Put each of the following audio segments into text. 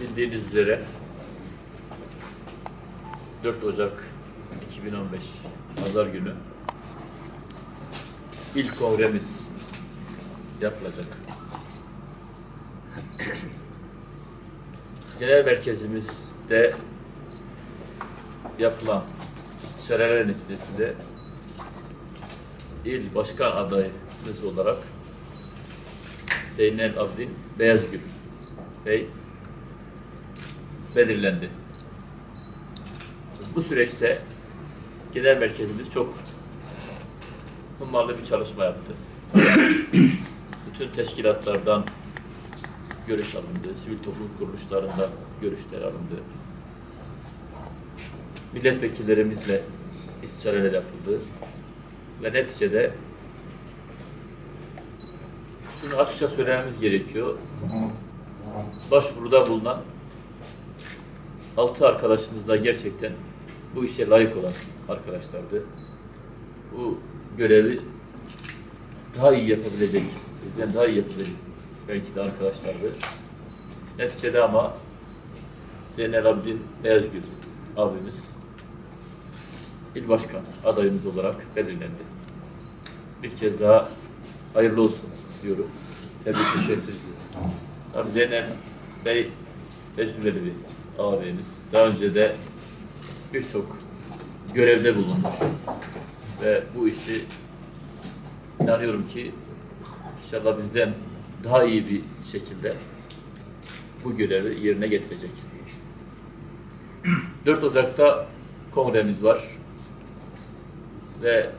Bildiğiniz üzere 4 Ocak 2015 Pazar günü ilk kongremiz yapılacak. Genel merkezimizde yapılan istişareler neticesinde il başkan adayımız olarak Zeynel Abdin Beyazgül Bey belirlendi. Bu süreçte genel merkezimiz çok hummalı bir çalışma yaptı. Bütün teşkilatlardan görüş alındı, sivil toplum kuruluşlarından görüşler alındı. Milletvekillerimizle istişareler yapıldı ve neticede şunu açıkça söylememiz gerekiyor. Başvuruda bulunan altı arkadaşımız da gerçekten bu işe layık olan arkadaşlardı. Bu görevi daha iyi yapabilecek, bizden daha iyi yapabilecek belki de arkadaşlardı. Neticede ama Zeynel Abidin Beyazgül abimiz il başkan adayımız olarak belirlendi. Bir kez daha hayırlı olsun diyorum. Tebrik teşekkür ediyorum. Tabii Zeynel Bey tecrübeli bir ağabeyimiz. Daha önce de birçok görevde bulunmuş ve bu işi inanıyorum ki inşallah bizden daha iyi bir şekilde bu görevi yerine getirecek. 4 Ocak'ta kongremiz var ve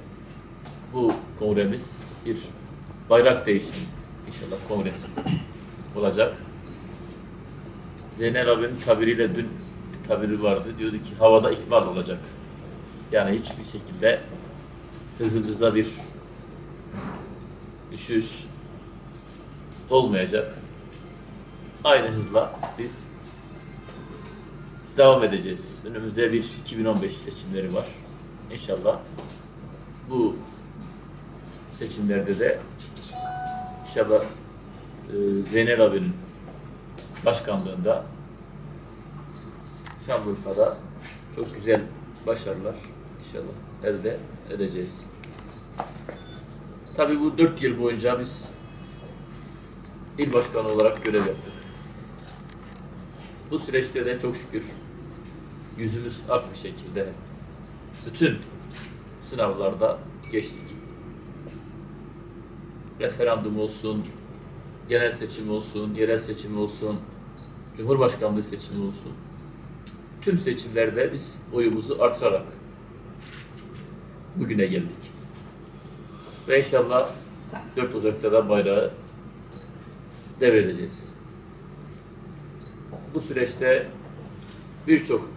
bu kongremiz bir bayrak değişimi inşallah kongresi olacak. Zeynel abinin tabiriyle dün bir tabiri vardı. Diyordu ki havada ikmal olacak. Yani hiçbir şekilde hızımızda bir düşüş olmayacak. Aynı hızla biz devam edeceğiz. Önümüzde bir 2015 seçimleri var. İnşallah bu seçimlerde de inşallah e, Zeynel abinin başkanlığında Şanlıurfa'da çok güzel başarılar inşallah elde edeceğiz. Tabii bu dört yıl boyunca biz il başkanı olarak görev yaptık. Bu süreçte de çok şükür yüzümüz ak bir şekilde bütün sınavlarda geçtik. Referandum olsun, genel seçim olsun, yerel seçim olsun, cumhurbaşkanlığı seçimi olsun. Tüm seçimlerde biz oyumuzu artırarak bugüne geldik. Ve inşallah 4 Ocak'ta da bayrağı devredeceğiz. Bu süreçte birçok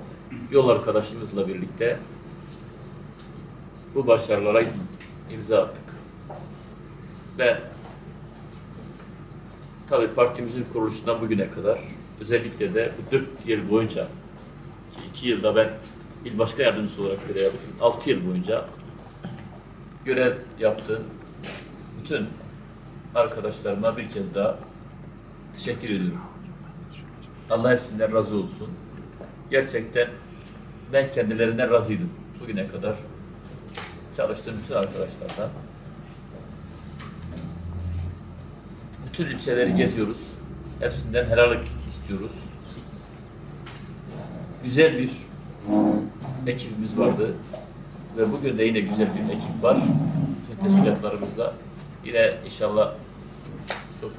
yol arkadaşımızla birlikte bu başarılara imza attık. Ben tabii partimizin kuruluşundan bugüne kadar özellikle de bu dört yıl boyunca ki iki yılda ben il başkan yardımcısı olarak görev yaptım. Altı yıl boyunca görev yaptığım bütün arkadaşlarıma bir kez daha teşekkür ediyorum. Allah hepsinden razı olsun. Gerçekten ben kendilerinden razıydım bugüne kadar çalıştığım bütün arkadaşlardan. Bütün ilçeleri geziyoruz. Hepsinden helallik istiyoruz. Güzel bir ekibimiz vardı. Ve bugün de yine güzel bir ekip var. Bütün teşkilatlarımızda. Yine inşallah çok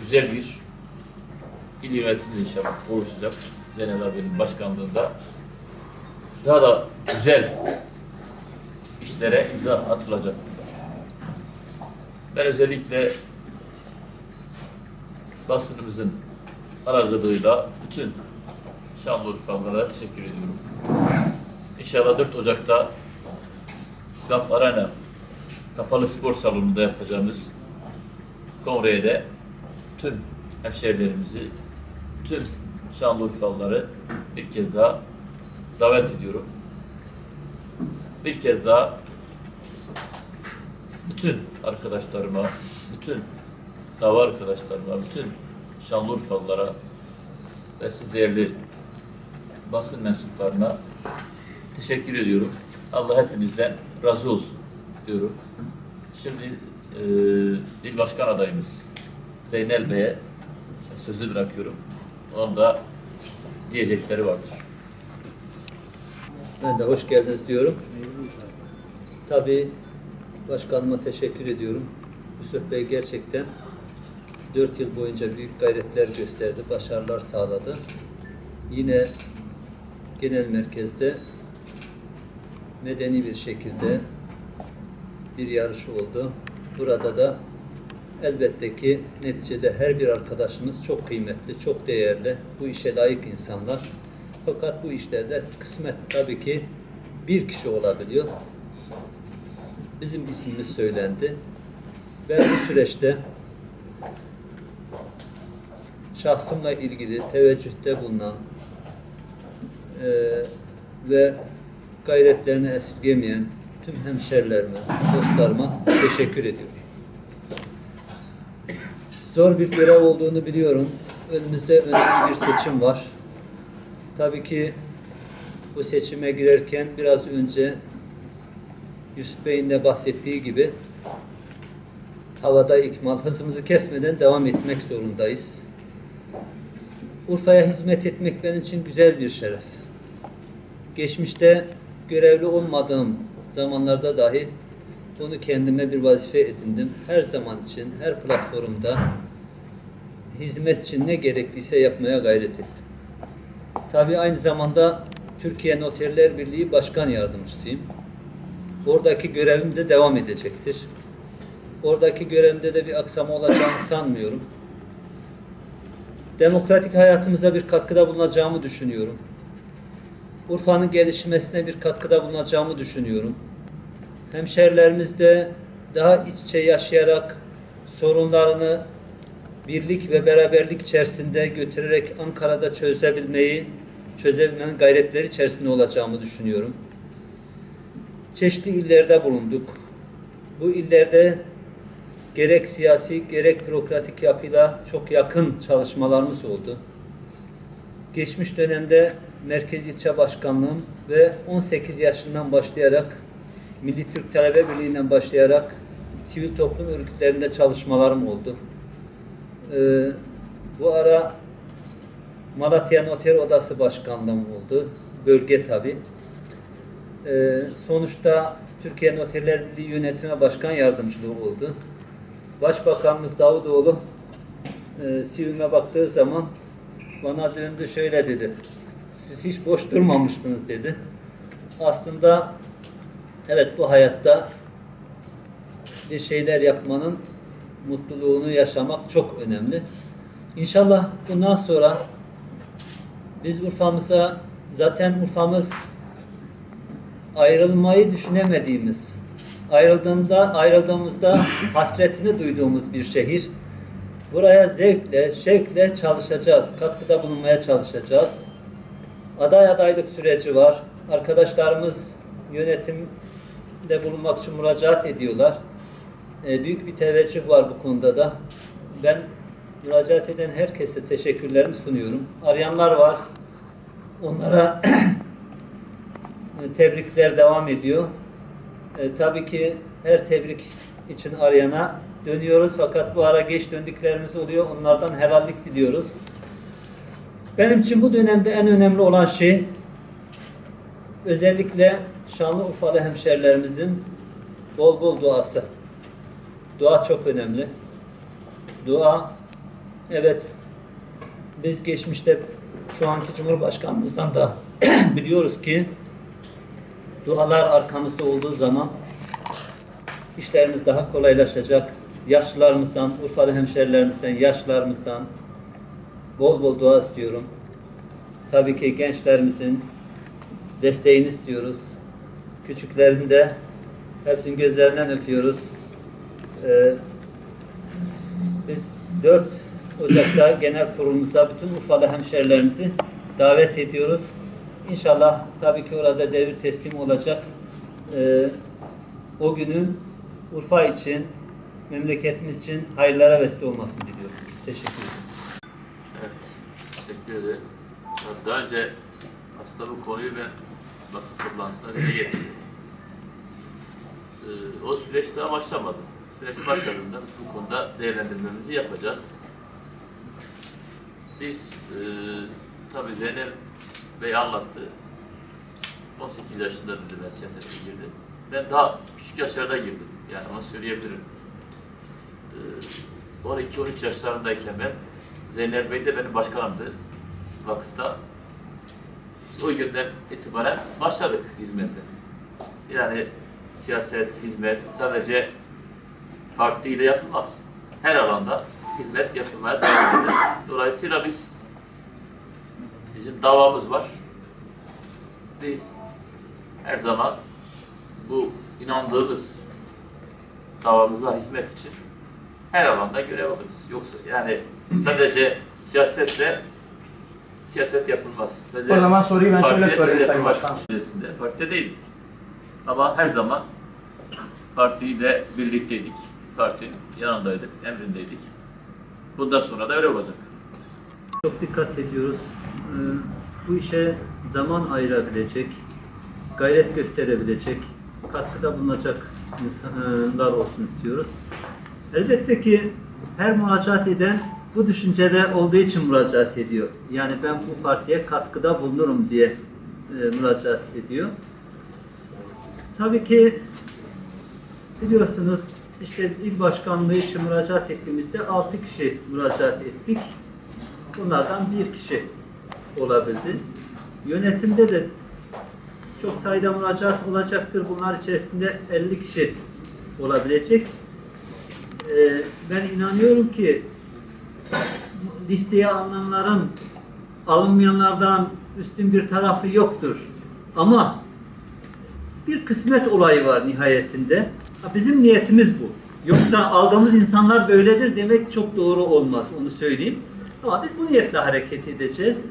güzel bir il yönetimi inşallah oluşacak. Zeynel abinin başkanlığında. Daha da güzel işlere imza atılacak. Ben özellikle basınımızın aracılığıyla bütün Şanlıurfalılara teşekkür ediyorum. İnşallah 4 Ocak'ta GAP Arena kapalı spor salonunda yapacağımız kongreye de tüm hemşehrilerimizi, tüm Şanlıurfalıları bir kez daha davet ediyorum. Bir kez daha bütün arkadaşlarıma, bütün dava arkadaşlarıma, bütün Şanlıurfalılara ve siz değerli basın mensuplarına teşekkür ediyorum. Allah hepinizden razı olsun diyorum. Şimdi e, il başkan adayımız Zeynel Bey'e sözü bırakıyorum. Onun da diyecekleri vardır. Ben de hoş geldiniz diyorum. Tabii başkanıma teşekkür ediyorum. Yusuf Bey gerçekten 4 yıl boyunca büyük gayretler gösterdi, başarılar sağladı. Yine genel merkezde medeni bir şekilde bir yarış oldu. Burada da elbette ki neticede her bir arkadaşımız çok kıymetli, çok değerli, bu işe layık insanlar. Fakat bu işlerde kısmet tabii ki bir kişi olabiliyor. Bizim ismimiz söylendi. Ben bu süreçte şahsımla ilgili teveccühte bulunan eee, ve gayretlerini esirgemeyen tüm hemşerilerime, dostlarıma teşekkür ediyorum. Zor bir görev olduğunu biliyorum. Önümüzde önemli bir seçim var. Tabii ki bu seçime girerken biraz önce Yusuf Bey'in de bahsettiği gibi havada ikmal hızımızı kesmeden devam etmek zorundayız. Urfa'ya hizmet etmek benim için güzel bir şeref. Geçmişte görevli olmadığım zamanlarda dahi bunu kendime bir vazife edindim. Her zaman için, her platformda hizmet için ne gerekliyse yapmaya gayret ettim. Tabii aynı zamanda Türkiye Noterler Birliği Başkan Yardımcısıyım. Oradaki görevim de devam edecektir. Oradaki görevimde de bir aksama olacağını sanmıyorum. Demokratik hayatımıza bir katkıda bulunacağımı düşünüyorum. Urfa'nın gelişmesine bir katkıda bulunacağımı düşünüyorum. Hemşerilerimizle daha iç içe yaşayarak sorunlarını birlik ve beraberlik içerisinde götürerek Ankara'da çözebilmeyi, çözebilmenin gayretleri içerisinde olacağımı düşünüyorum. Çeşitli illerde bulunduk. Bu illerde gerek siyasi gerek bürokratik yapıyla çok yakın çalışmalarımız oldu. Geçmiş dönemde Merkez İlçe Başkanlığım ve 18 yaşından başlayarak Milli Türk Talebe Birliği'nden başlayarak sivil toplum örgütlerinde çalışmalarım oldu. Ee, bu ara Malatya Noter Odası Başkanlığım oldu. Bölge tabi. Ee, sonuçta Türkiye Noterler Birliği Yönetime Başkan Yardımcılığı oldu. Başbakanımız Davutoğlu e, CV'me baktığı zaman bana döndü şöyle dedi. Siz hiç boş durmamışsınız dedi. Aslında evet bu hayatta bir şeyler yapmanın mutluluğunu yaşamak çok önemli. İnşallah bundan sonra biz Urfa'mıza zaten Urfa'mız ayrılmayı düşünemediğimiz, ayrıldığında ayrıldığımızda hasretini duyduğumuz bir şehir. Buraya zevkle, şevkle çalışacağız, katkıda bulunmaya çalışacağız. Aday adaylık süreci var. Arkadaşlarımız yönetimde bulunmak için müracaat ediyorlar. E, büyük bir teveccüh var bu konuda da. Ben müracaat eden herkese teşekkürlerimi sunuyorum. Arayanlar var. Onlara tebrikler devam ediyor. E, tabii ki her tebrik için arayana dönüyoruz fakat bu ara geç döndüklerimiz oluyor. Onlardan helallik diliyoruz. Benim için bu dönemde en önemli olan şey özellikle Şanlıurfalı hemşerilerimizin bol bol duası. Dua çok önemli. Dua evet biz geçmişte şu anki Cumhurbaşkanımızdan da biliyoruz ki dualar arkamızda olduğu zaman işlerimiz daha kolaylaşacak. Yaşlılarımızdan, Urfalı hemşerilerimizden, yaşlılarımızdan bol bol dua istiyorum. Tabii ki gençlerimizin desteğini istiyoruz. Küçüklerin de hepsinin gözlerinden öpüyoruz. Ee, biz 4 Ocak'ta genel kurulumuza bütün Urfalı hemşerilerimizi davet ediyoruz. İnşallah tabii ki orada devir teslim olacak. Ee, o günün Urfa için, memleketimiz için hayırlara vesile olmasını diliyorum. Teşekkür ederim. Evet, teşekkür ederim. Daha önce aslında bu konuyu ben basın toplantısına dile getirdim. Ee, o süreç daha başlamadı. Süreç başladığında biz bu konuda değerlendirmemizi yapacağız. Biz e, tabii Zeynep Bey anlattı. 18 yaşında dedi ben siyasete girdim. Ben daha küçük yaşlarda girdim. Yani onu söyleyebilirim. Ee, 12-13 yaşlarındayken ben Zeynep Bey de benim başkanımdı vakıfta. O günden itibaren başladık hizmete. Yani siyaset, hizmet sadece partiyle yapılmaz. Her alanda hizmet yapılmaya devam edilir. Dolayısıyla biz bizim davamız var. Biz her zaman bu inandığımız davamıza hizmet için her alanda görev alırız. Yoksa yani sadece siyasetle siyaset yapılmaz. Sadece O zaman soruyu ben şöyle sorayım Sayın. Başkan. Partide değildik. Ama her zaman partiyle birlikteydik. Partinin yanındaydık, emrindeydik. Bundan sonra da öyle olacak. Çok dikkat ediyoruz. Ee, Bu işe zaman ayırabilecek, gayret gösterebilecek, katkıda bulunacak insanlar olsun istiyoruz. Elbette ki her müracaat eden bu düşüncede olduğu için müracaat ediyor. Yani ben bu partiye katkıda bulunurum diye e, müracaat ediyor. Tabii ki biliyorsunuz işte il başkanlığı için müracaat ettiğimizde 6 kişi müracaat ettik. Bunlardan bir kişi olabildi. Yönetimde de çok sayıda müracaat olacaktır. Bunlar içerisinde 50 kişi olabilecek. Ee, ben inanıyorum ki listeye alınanların alınmayanlardan üstün bir tarafı yoktur. Ama bir kısmet olayı var nihayetinde. Ha, Bizim niyetimiz bu. Yoksa aldığımız insanlar böyledir demek çok doğru olmaz onu söyleyeyim. Ama biz bu niyetle hareket edeceğiz.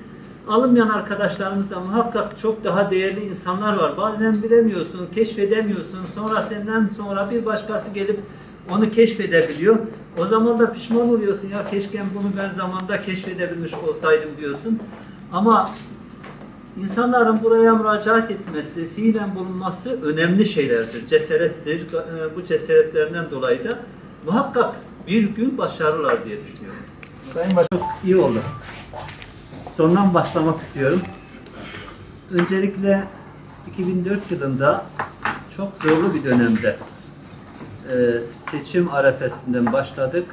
Alınmayan arkadaşlarımızda muhakkak çok daha değerli insanlar var. Bazen bilemiyorsun, keşfedemiyorsun. Sonra senden sonra bir başkası gelip onu keşfedebiliyor. O zaman da pişman oluyorsun. Ya keşke bunu ben zamanda keşfedebilmiş olsaydım diyorsun. Ama İnsanların buraya müracaat etmesi, fiilen bulunması önemli şeylerdir, cesarettir. E, Bu cesaretlerinden dolayı da muhakkak bir gün başarırlar diye düşünüyorum. Sayın Başkan. İyi oldu. Sondan başlamak istiyorum. Öncelikle 2004 yılında çok zorlu bir dönemde e, seçim arefesinden başladık.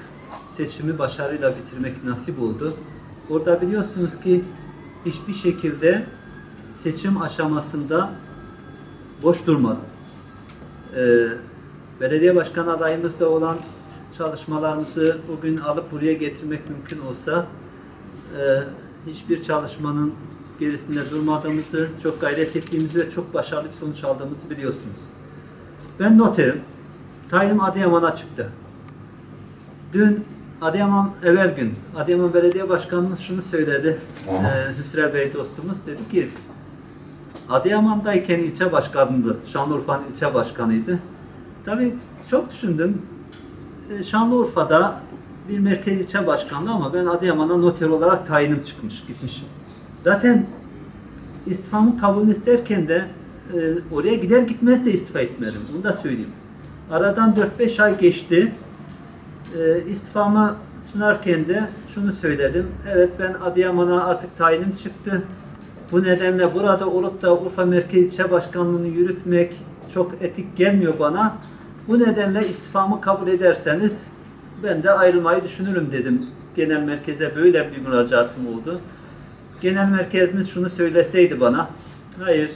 Seçimi başarıyla bitirmek nasip oldu. Orada biliyorsunuz ki hiçbir şekilde seçim aşamasında boş durmadım. E, belediye başkan adayımızda olan çalışmalarımızı bugün alıp buraya getirmek mümkün olsa e, hiçbir çalışmanın gerisinde durmadığımızı, çok gayret ettiğimizi ve çok başarılı bir sonuç aldığımızı biliyorsunuz. Ben noterim. Tayinim Adıyaman'a çıktı. Dün Adıyaman evvel gün Adıyaman Belediye Başkanımız şunu söyledi. E, Hüsrev Bey dostumuz dedi ki Adıyaman'dayken ilçe başkanıydı. Şanlıurfa'nın ilçe başkanıydı. Tabii çok düşündüm. E, Şanlıurfa'da bir merkez ilçe başkanlığı ama ben Adıyaman'a noter olarak tayinim çıkmış, gitmişim. Zaten istifamın kabulünü isterken de e, oraya gider gitmez de istifa etmedim. Bunu da söyleyeyim. Aradan 4-5 ay geçti. E, istifamı sunarken de şunu söyledim. Evet ben Adıyaman'a artık tayinim çıktı. Bu nedenle burada olup da Urfa Merkez İlçe Başkanlığı'nı yürütmek çok etik gelmiyor bana. Bu nedenle istifamı kabul ederseniz ben de ayrılmayı düşünürüm dedim. Genel merkeze böyle bir müracaatım oldu. Genel merkezimiz şunu söyleseydi bana. Hayır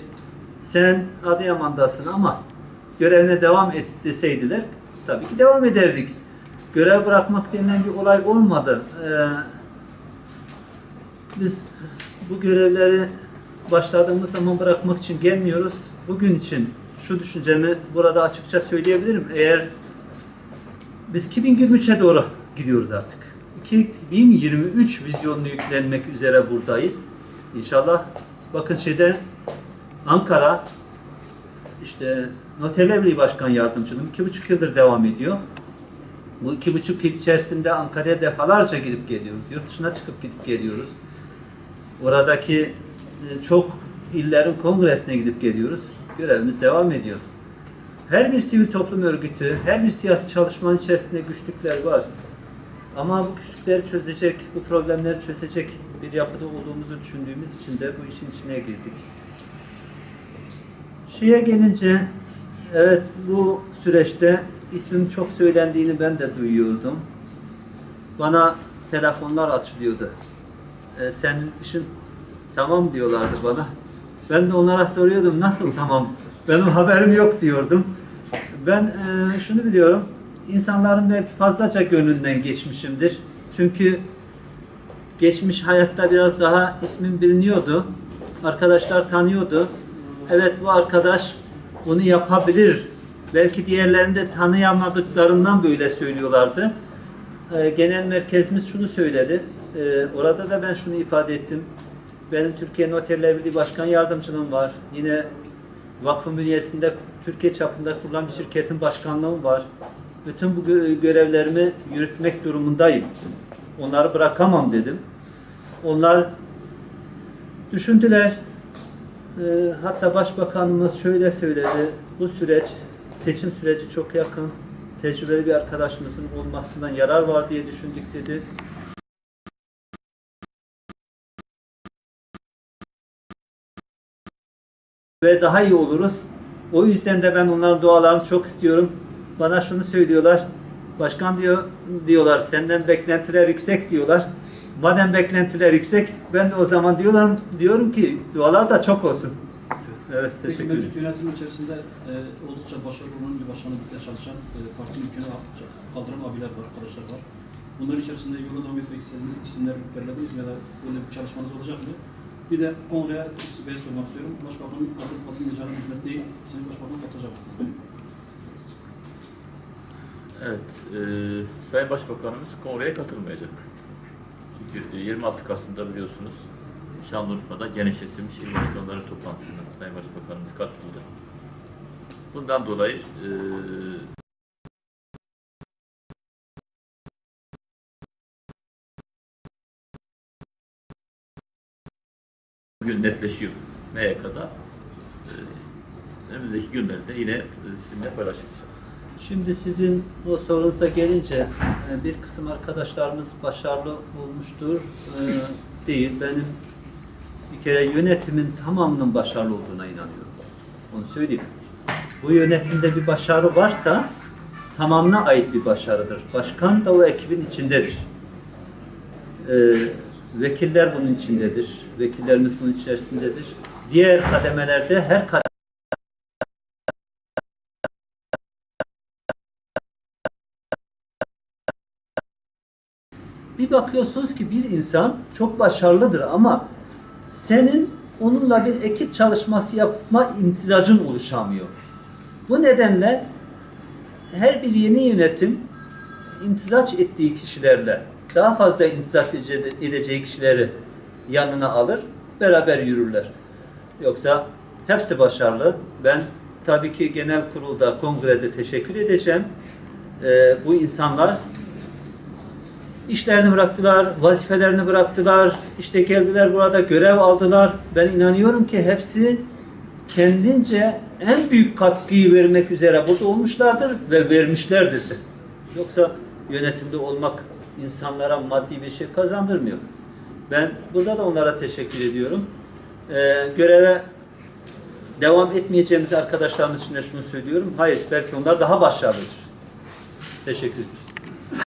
sen Adıyaman'dasın ama görevine devam et deseydiler tabii ki devam ederdik. Görev bırakmak denilen bir olay olmadı. Ee, biz bu görevleri başladığımız zaman bırakmak için gelmiyoruz. Bugün için şu düşüncemi burada açıkça söyleyebilirim. Eğer biz 2023'e doğru gidiyoruz artık. 2023 vizyonunu yüklenmek üzere buradayız. İnşallah bakın şeyde Ankara işte Noterler Birliği Başkan Yardımcılığım iki buçuk yıldır devam ediyor. Bu iki buçuk yıl içerisinde Ankara'ya defalarca gidip geliyoruz. Yurt dışına çıkıp gidip geliyoruz. Oradaki e, çok illerin kongresine gidip geliyoruz. Görevimiz devam ediyor. Her bir sivil toplum örgütü, her bir siyasi çalışmanın içerisinde güçlükler var. Ama bu güçlükleri çözecek, bu problemleri çözecek bir yapıda olduğumuzu düşündüğümüz için de bu işin içine girdik. Şeye gelince, evet bu süreçte ismim çok söylendiğini ben de duyuyordum. Bana telefonlar açılıyordu. E, senin işin tamam diyorlardı bana. Ben de onlara soruyordum nasıl tamam? Benim haberim yok diyordum. Ben e, şunu biliyorum. insanların belki fazlaca gönlünden geçmişimdir. Çünkü geçmiş hayatta biraz daha ismim biliniyordu. Arkadaşlar tanıyordu. Evet bu arkadaş bunu yapabilir. Belki diğerlerini de tanıyamadıklarından böyle söylüyorlardı. Ee, genel merkezimiz şunu söyledi. Ee, orada da ben şunu ifade ettim. Benim Türkiye Noterler Birliği Başkan Yardımcılığım var. Yine vakfın bünyesinde Türkiye çapında kurulan bir şirketin başkanlığım var. Bütün bu gö- görevlerimi yürütmek durumundayım. Onları bırakamam dedim. Onlar düşündüler. Ee, hatta Başbakanımız şöyle söyledi. Bu süreç, seçim süreci çok yakın. Tecrübeli bir arkadaşımızın olmasından yarar var diye düşündük dedi. Ve daha iyi oluruz. O yüzden de ben onların dualarını çok istiyorum. Bana şunu söylüyorlar. Başkan diyor diyorlar senden beklentiler yüksek diyorlar. Madem beklentiler yüksek ben de o zaman diyorlar diyorum ki dualar da çok olsun. Evet Peki teşekkür ederim. mevcut yönetim içerisinde e, oldukça başarılı olan bir başkanı birlikte çalışan e, parti ülkeni kaldıran abiler var, arkadaşlar var. Bunların içerisinde yola devam etmek istediğiniz isimler belirlediniz mi ya da böyle bir çalışmanız olacak mı? Bir de kongreye Bey'e sormak istiyorum. Başbakanın katılıp katılmayacağını hizmet değil, Sayın Başbakan katılacak? Evet, e, Sayın Başbakanımız kongreye katılmayacak. Çünkü e, 26 Kasım'da biliyorsunuz Şanlıurfa'da genişletilmiş il başkanları toplantısına Sayın Başbakanımız katıldı. Bundan dolayı e, bugün netleşiyor. Neye kadar? E, önümüzdeki günlerde yine e, sizinle paylaşacağız. Şimdi sizin o sorunuza gelince e, bir kısım arkadaşlarımız başarılı olmuştur. E, Değil. Benim bir kere yönetimin tamamının başarılı olduğuna inanıyorum. Onu söyleyeyim. Bu yönetimde bir başarı varsa tamamına ait bir başarıdır. Başkan da o ekibin içindedir. Vekiller bunun içindedir. Vekillerimiz bunun içerisindedir. Diğer kademelerde her kademe bir bakıyorsunuz ki bir insan çok başarılıdır ama senin onunla bir ekip çalışması yapma imtizacın oluşamıyor. Bu nedenle her bir yeni yönetim imtizaç ettiği kişilerle daha fazla imtizaç ede- edeceği kişileri yanına alır, beraber yürürler. Yoksa hepsi başarılı. Ben tabii ki genel kurulda, kongrede teşekkür edeceğim. Ee, bu insanlar İşlerini bıraktılar, vazifelerini bıraktılar, işte geldiler burada görev aldılar. Ben inanıyorum ki hepsi kendince en büyük katkıyı vermek üzere burada olmuşlardır ve vermişlerdir. Yoksa yönetimde olmak insanlara maddi bir şey kazandırmıyor. Ben burada da onlara teşekkür ediyorum. Ee, göreve devam etmeyeceğimiz arkadaşlarımız için de şunu söylüyorum. Hayır, belki onlar daha başarılıdır. Teşekkür ederim.